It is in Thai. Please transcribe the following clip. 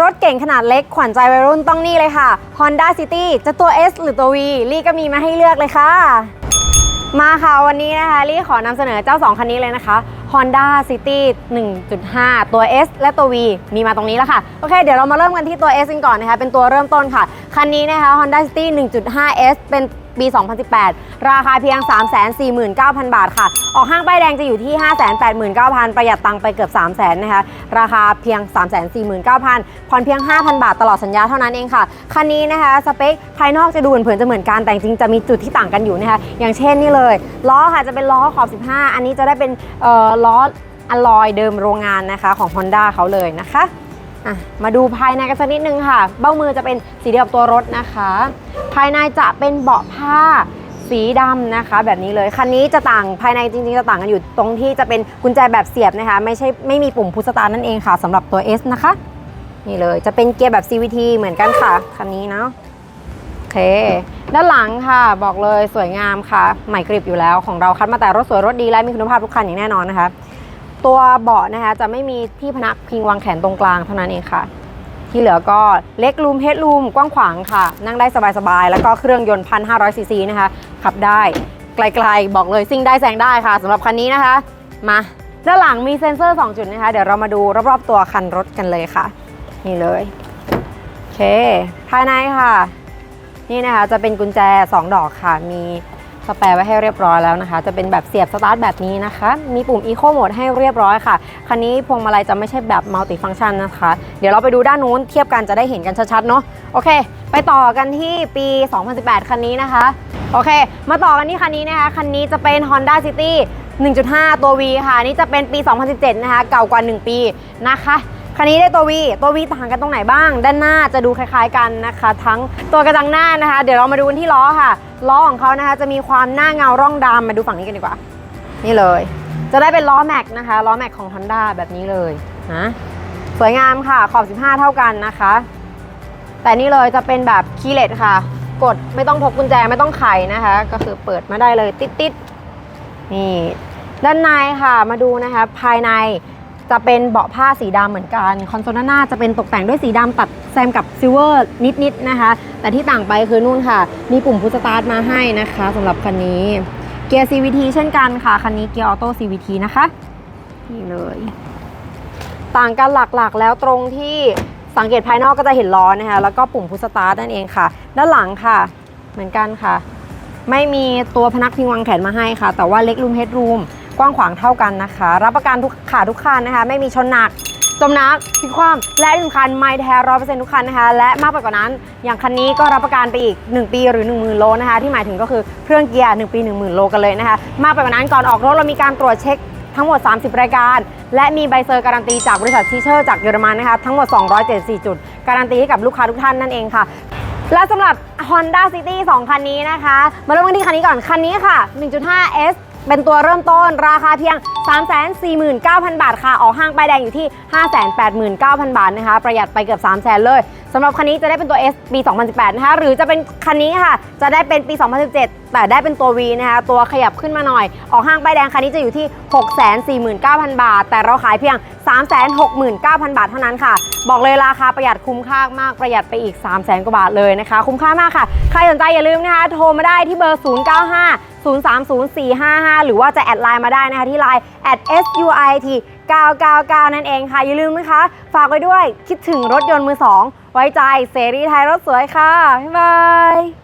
รถเก่งขนาดเล็กขวัญใจวัยรุ่นต้องนี่เลยค่ะ Honda City จะตัว S หรือตัว V ลี่ก็มีมาให้เลือกเลยค่ะ มาค่ะวันนี้นะคะลี่ขอนำเสนอเจ้า 2 คันนี้เลยนะคะ Honda City 1.5 ตัว S และตัว V มีมาตรงนี้แล้วค่ะ โอเค เดี๋ยวเรามาเริ่มกันที่ตัว S กันก่อนนะคะ เป็นตัวเริ่มต้นค่ะ คันนี้นะคะ Honda City 1.5 S เป็น ปี 2018 ราคาเพียง 349,000 บาทค่ะ ออกห้างป้ายแดงจะอยู่ที่ 589,000 ประหยัดตังค์ไปเกือบ 300,000นะคะ ราคาเพียง 349,000 ผ่อนเพียง 5,000 บาทตลอดสัญญาเท่านั้นเองค่ะ คันนี้นะคะสเปคภายนอกจะดูเผินจะเหมือนกันแต่จริงจะมีจุดที่ต่างกันอยู่นะคะ อย่างเช่นนี่เลย ล้อค่ะจะเป็นล้อขอบ 15 อันนี้จะได้เป็นเอ่อล้ออะลอยเดิมโรงงานนะคะของ Honda เขาเลยนะคะะมาดูภายในกันสักนิดนึงค่ะ เบ้ามือจะเป็นสีเดียวกับตัวรถนะคะ ภายในจะเป็นเบาะผ้าสีดำนะคะ แบบนี้เลย คันนี้จะต่างภายในจริงๆ จะต่างกันอยู่ตรงที่จะเป็นกุญแจแบบเสียบนะคะ ไม่ใช่ไม่มีปุ่มพุชสตาร์นั่นเองค่ะสำหรับตัว S นะคะ นี่เลยจะเป็นเกียร์แบบ CVT เหมือนกันค่ะ คันนี้เนาะโอเค ด้านหลังค่ะบอกเลยสวยงามค่ะ ใหม่กริบอยู่แล้วของเราคัดมาแต่รถสวยรถดีและมีคุณภาพทุกคันอย่างแน่นอนนะคะ ตัวเบาะนะคะจะไม่มีที่พนักพิงวางแขนตรงกลางเท่านั้นเองค่ะ ที่เหลือก็เล็กรูมเฮดรูมกว้างขวางค่ะ นั่งได้สบายๆ แล้วก็เครื่องยนต์ 1,500 ซีซีนะคะ ขับได้ไกลๆ บอกเลยซิ่งได้แซงได้ค่ะสำหรับคันนี้นะคะ มาด้านหลังมีเซ็นเซอร์ 2 จุดนะคะ เดี๋ยวเรามาดูรอบๆตัวคันรถกันเลยค่ะ นี่เลยโอเค ภายในค่ะ นี่นะคะจะเป็นกุญแจ 2 ดอกค่ะมี สแปร์ไว้ให้เรียบร้อยแล้วนะคะ จะเป็นแบบเสียบสตาร์ทแบบนี้นะคะ มีปุ่ม Eco Mode ให้เรียบร้อยค่ะ คันนี้พวงมาลัยจะไม่ใช่แบบมัลติฟัง c t ชันนะคะ เดี๋ยวเราไปดูด้านนู้นเทียบกันจะได้เห็นกันชัดๆเนาะโอเค ไปต่อกันที่ปี 2018 คันนี้นะคะ โอเค มาต่อกันที่คันนี้นะคะ คันนี้จะเป็น Honda City 1.5 ตัว V ค่ะนนี่จะเป็นปี 2017 นะคะ เก่ากว่า 1 ปีนะคะ คันนี้ได้ตัว V ตัว V ต่างกันตรงไหนบ้าง ด้านหน้าจะดูคล้ายๆกันนะคะ ทั้งตัวกระจังหน้านะคะ เดี๋ยวเรามาดูกันที่ล้อค่ะ ล้อของเขานะคะ จะมีความหน้าเงาร่องดำมาดูฝั่งนี้กันดีกว่า นี่เลย จะได้เป็นล้อแม็กนะคะ ล้อแม็กของ Honda แบบนี้เลยนะสวยงามค่ะ ขอบ 15 เท่ากันนะคะ แต่นี่เลยจะเป็นแบบคีย์เลสค่ะ กดไม่ต้องพกกุญแจไม่ต้องไขนะคะ ก็คือเปิดมาได้เลยติดๆนี่ด้านในค่ะมาดูนะคะ ภายใน จะเป็นเบาะผ้าสีดำเหมือนกันคอนโซลหน้าจะเป็นตกแต่งด้วยสีดำตัดแซมกับซิลเวอร์นิดๆนะคะ แต่ที่ต่างไปคือนู่นค่ะ มีปุ่มพุชสตาร์ทมาให้นะคะสำหรับคันนี้เกียร์ CVT เช่นกันค่ะ คันนี้เกียร์ออโต้ CVT นะคะนี่เลย ต่างกันหลักๆแล้วตรงที่สังเกตภายนอกก็จะเห็นล้อนะคะ แล้วก็ปุ่มพุชสตาร์ทนั่นเองค่ะ ด้านหลังค่ะ เหมือนกันค่ะ ไม่มีตัวพนักพิงวางแขนมาให้ค่ะ แต่ว่าเล็กรูมเฮดรูม กว้างขวางเท่ากันนะคะ รับประกันทุกขาทุกคันนะคะ ไม่มีชนหนัก จมน้ำพลิกคว่ำและที่สำคัญไม่แท้ร้อยเปอร์เซ็นต์ทุกคันนะคะ และมากไปกว่านั้น อย่างคันนี้ก็รับประกันไปอีก 1 ปีหรือ 1 0,000 โลนะคะ ที่หมายถึงก็คือเครื่องเกียร์1ปี 1 0,000 โลกันเลยนะคะ มากไปกว่านั้นก่อนออกรถเรามีการตรวจเช็คทั้งหมด 30 รายการ และมีใบเซอร์การันตีจากบริษัททีเชอร์จากเยอรมันนะคะ ทั้งหมด 274 จุด การันตีให้กับลูกค้าทุกท่านนั่นเองค่ะ และสำหรับ Honda City 2 คันนี้นะคะ มาเริ่มกันที่คันนี้ก่อน คันนี้ค่ะ 1.5 S เป็นตัวเริ่มต้นราคาเพียง 349,000 บาทค่ะ ออกห้างป้ายแดงอยู่ที่ 589,000 บาทนะคะ ประหยัดไปเกือบ 300,000 เลย สำหรับคันนี้จะได้เป็นตัว S ปี 2018 นะคะ หรือจะเป็นคันนี้ค่ะ จะได้เป็นปี 2017 แต่ได้เป็นตัว V นะคะ ตัวขยับขึ้นมาหน่อย ออกห้างป้ายแดงคันนี้จะอยู่ที่ 649,000 บาท แต่เราขายเพียง 369,000 บาทเท่านั้นค่ะ บอกเลยราคาประหยัดคุ้มค่ามากประหยัดไปอีก 300,000 กว่าบาทเลยนะคะ คุ้มค่ามากค่ะ ใครสนใจอย่าลืมนะคะ โทรมาได้ที่เบอร์ 095 030 455 หรือว่าจะแอดไลน์มาได้นะคะที่ไลน์ at suit 999 นั่นเองค่ะ อย่าลืมนะคะ ฝากไว้ด้วยคิดถึงรถยนต์มือสองไว้ใจเสรีไทยรถสวยค่ะ บ๊ายบาย